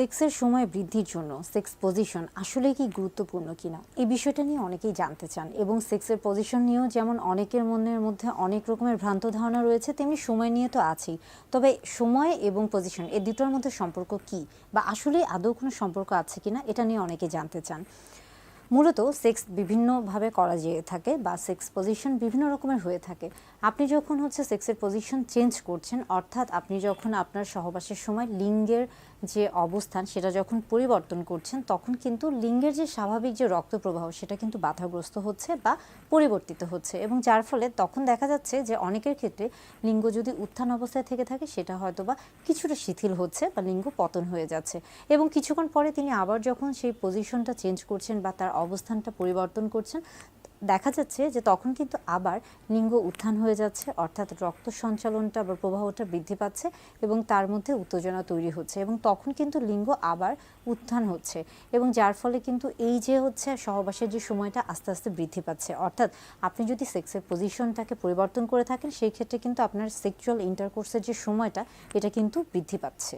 সেক্সের সময় বৃদ্ধির জন্য সেক্স পজিশন আসলে কি গুরুত্বপূর্ণ কিনা? এই বিষয়টা নিয়ে অনেকেই জানতে চান এবং সেক্সের পজিশন নিয়েও যেমন অনেকের মনের মধ্যে অনেক রকমের ভ্রান্ত ধারণা রয়েছে, তেমনি সময় নিয়ে তো আছেই। তবে সময় এবং পজিশন এই দুটোর মধ্যে সম্পর্ক কি? বা আসলে আদৌ কোনো সম্পর্ক আছে কিনা? এটা নিয়ে অনেকে জানতে চান। মূলত সেক্স বিভিন্নভাবে করা যেয়ে থাকে বা সেক্স পজিশন বিভিন্ন রকমের হয়ে থাকে। আপনি যখন হচ্ছে সেক্সের পজিশন চেঞ্জ করছেন, অর্থাৎ আপনি যখন আপনার সহবাসের সময় লিঙ্গের যে অবস্থান সেটা যখন পরিবর্তন করছেন, তখন কিন্তু লিঙ্গের যে স্বাভাবিক যে রক্ত প্রবাহ সেটা কিন্তু বাধাগ্রস্ত হচ্ছে বা পরিবর্তিত হচ্ছে। এবং যার ফলে তখন দেখা যাচ্ছে যে অনেকের ক্ষেত্রে লিঙ্গ যদি উত্থান অবস্থায় থেকে থাকে, সেটা হয়তো বা কিছুটা শিথিল হচ্ছে বা লিঙ্গ পতন হয়ে যাচ্ছে। এবং কিছুক্ষণ পরে তিনি আবার যখন সেই পজিশনটা চেঞ্জ করছেন বা তার অবস্থানটা পরিবর্তন করছেন, দেখা যাচ্ছে যে তখন কিন্তু আবার লিঙ্গ উত্থান হয়ে যাচ্ছে, অর্থাৎ রক্ত সঞ্চালনটা বা প্রবাহটা বৃদ্ধি পাচ্ছে এবং তার মধ্যে উত্তেজনা তৈরি হচ্ছে এবং তখন কিন্তু লিঙ্গ আবার উত্থান হচ্ছে এবং যার ফলে কিন্তু এই যে হচ্ছে সহবাসের যে সময়টা আস্তে আস্তে বৃদ্ধি পাচ্ছে। অর্থাৎ আপনি যদি সেক্সের পজিশনটাকে পরিবর্তন করে থাকেন, সেই ক্ষেত্রে কিন্তু আপনার সেক্সুয়াল ইন্টারকোর্সের যে সময়টা, এটা কিন্তু বৃদ্ধি পাচ্ছে।